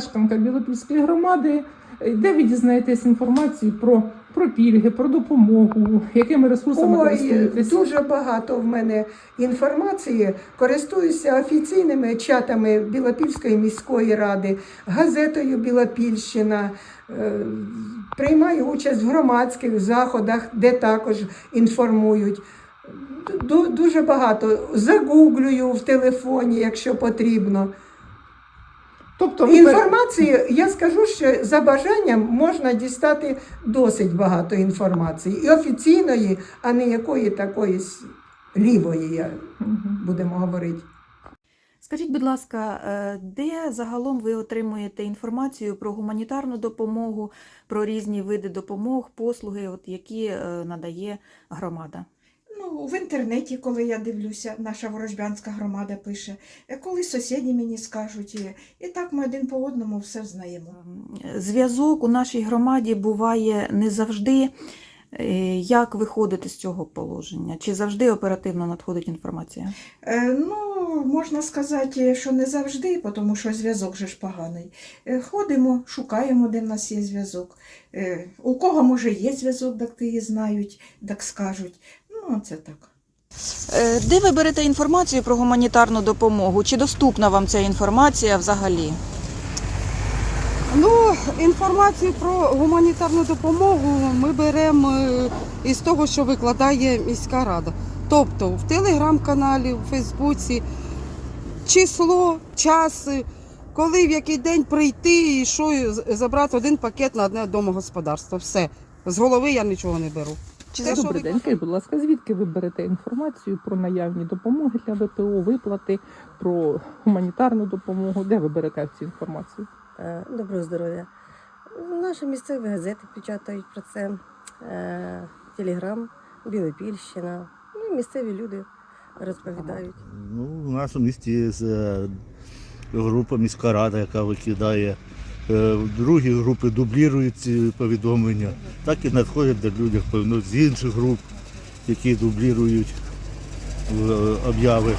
мешканка Білопільської громади, е, де ви дізнаєтесь інформацію про, про пільги, про допомогу, якими ресурсами Ой, користуєтеся? дуже багато в мене інформації. Користуюся офіційними чатами Білопільської міської ради, газетою Білопільщина. е, Приймаю участь в громадських заходах, де також інформують. Дуже багато. Загуглюю в телефоні, якщо потрібно. Тобто ви Інформації, я скажу, що за бажанням можна дістати досить багато інформації. І офіційної, а не якої такоїсь лівої, я- будемо говорити. Скажіть, будь ласка, е, де загалом ви отримуєте інформацію про гуманітарну допомогу, про різні види допомог, послуги, от які е, надає громада? Ну, в інтернеті, коли я дивлюся, наша ворожбянська громада пише, е, коли сусіді мені скажуть, і, так ми один по одному все знаємо. Зв'язок у нашій громаді буває не завжди. Е, Як виходити з цього положення? Чи завжди оперативно надходить інформація? Е, ну, можна сказати, що не завжди, тому що зв'язок же ж поганий. Ходимо, шукаємо, де в нас є зв'язок. У кого може є зв'язок, так ти її знають, так скажуть. Ну, це так. Е, Де ви берете інформацію про гуманітарну допомогу? Чи доступна вам ця інформація взагалі? Ну, інформацію про гуманітарну допомогу ми беремо е, із того, що викладає міська рада. Тобто в телеграм-каналі, в Фейсбуці число, час, коли в який день прийти і що забрати один пакет на одне домогосподарство. Все. З голови я нічого не беру. Чи Те, Добрий день, скажіть, будь ласка, звідки ви берете інформацію про наявні допомоги для ВПО, виплати, про гуманітарну допомогу? Де ви берете цю інформацію? Е, Доброго здоров'я. Наші місцеві газети печатають про це, е, Телеграм, Білопільщина. Ну місцеві люди розповідають. Ну, у нас у місті є е, група міська рада, яка викидає. Е, Другі групи дублюють ці повідомлення. Так і надходять до людей, певно, з інших груп, які дублюють е, обяви.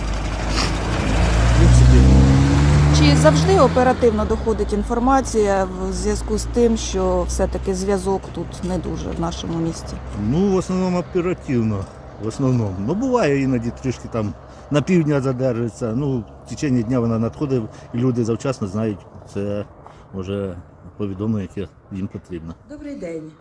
Чи завжди оперативно доходить інформація в зв'язку з тим, що все-таки зв'язок тут не дуже в нашому місті? Ну, в основному оперативно. В основному. Ну, буває іноді трішки там на півдня задержиться. Ну, в течение дня вона надходить, і люди завчасно знають, це вже повідомлення, яке їм потрібно. Добрий день.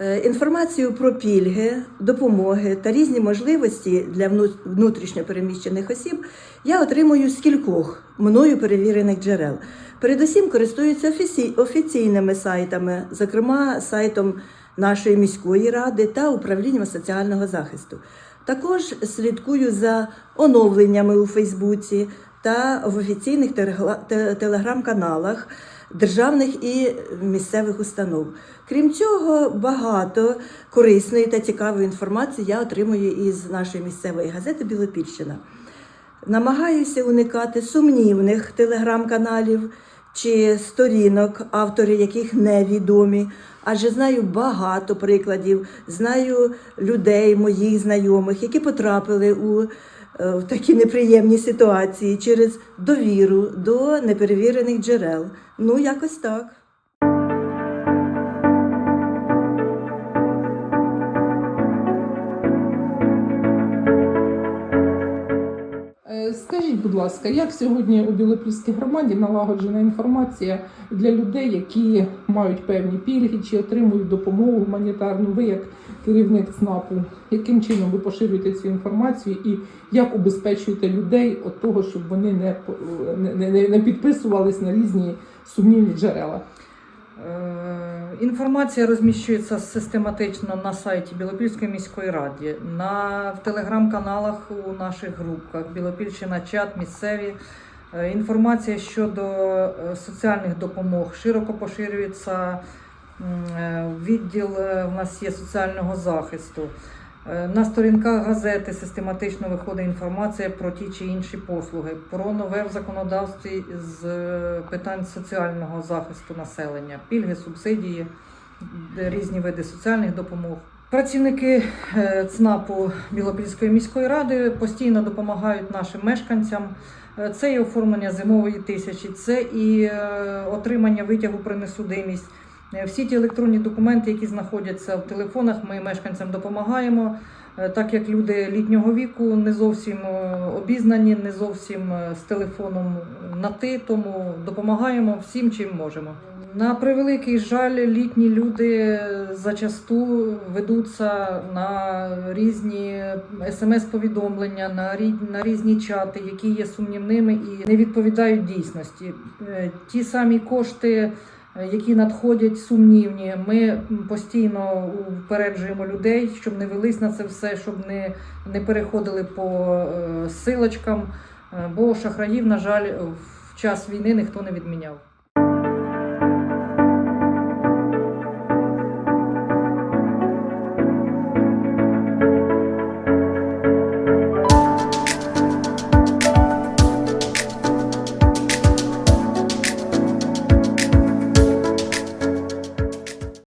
Е, Інформацію про пільги, допомоги та різні можливості для вну- внутрішньо переміщених осіб я отримую з кількох мною перевірених джерел. Передусім користуюся офіці- офіційними сайтами, зокрема сайтом нашої міської ради та управлінням соціального захисту. Також слідкую за оновленнями у Фейсбуці та в офіційних телеграм-каналах державних і місцевих установ. Крім цього, багато корисної та цікавої інформації я отримую із нашої місцевої газети Білопільщина. Намагаюся уникати сумнівних телеграм-каналів чи сторінок, автори яких невідомі, адже знаю багато прикладів, знаю людей, моїх знайомих, які потрапили у в такі неприємні ситуації через довіру до неперевірених джерел. Ну, якось так. Скажіть, будь ласка, як сьогодні у Білопільській громаді налагоджена інформація для людей, які мають певні пільги чи отримують допомогу гуманітарну? Ви як керівник ЦНАПу, яким чином ви поширюєте цю інформацію і як убезпечуєте людей від того, щоб вони не, не, не, не підписувались на різні сумнівні джерела? Е, Інформація розміщується систематично на сайті Білопільської міської ради, на, в телеграм-каналах у наших групках Білопільщина чат, місцеві. Е, Інформація щодо е, соціальних допомог широко поширюється. Відділ в нас є соціального захисту. Е, На сторінках газети систематично виходить інформація про ті чи інші послуги, про нове в законодавстві з е, питань соціального захисту населення, пільги, субсидії, різні види соціальних допомог. Працівники е, ЦНАПу Білопільської міської ради постійно допомагають нашим мешканцям. Це і оформлення зимової тисячі, це і отримання витягу про несудимість. Е, Всі ті електронні документи, які знаходяться в телефонах, ми мешканцям допомагаємо. Е, Так як люди літнього віку не зовсім е, обізнані, не зовсім з телефоном на ти, тому допомагаємо всім, чим можемо. На превеликий жаль, літні люди зачасту ведуться на різні смс-повідомлення, на, на різні чати, які є сумнівними і не відповідають дійсності. Ті самі кошти, які надходять сумнівні, ми постійно упереджуємо людей, щоб не велись на це все, щоб не, не переходили по е, силочкам, е, бо шахраїв, на жаль, в час війни ніхто не відміняв.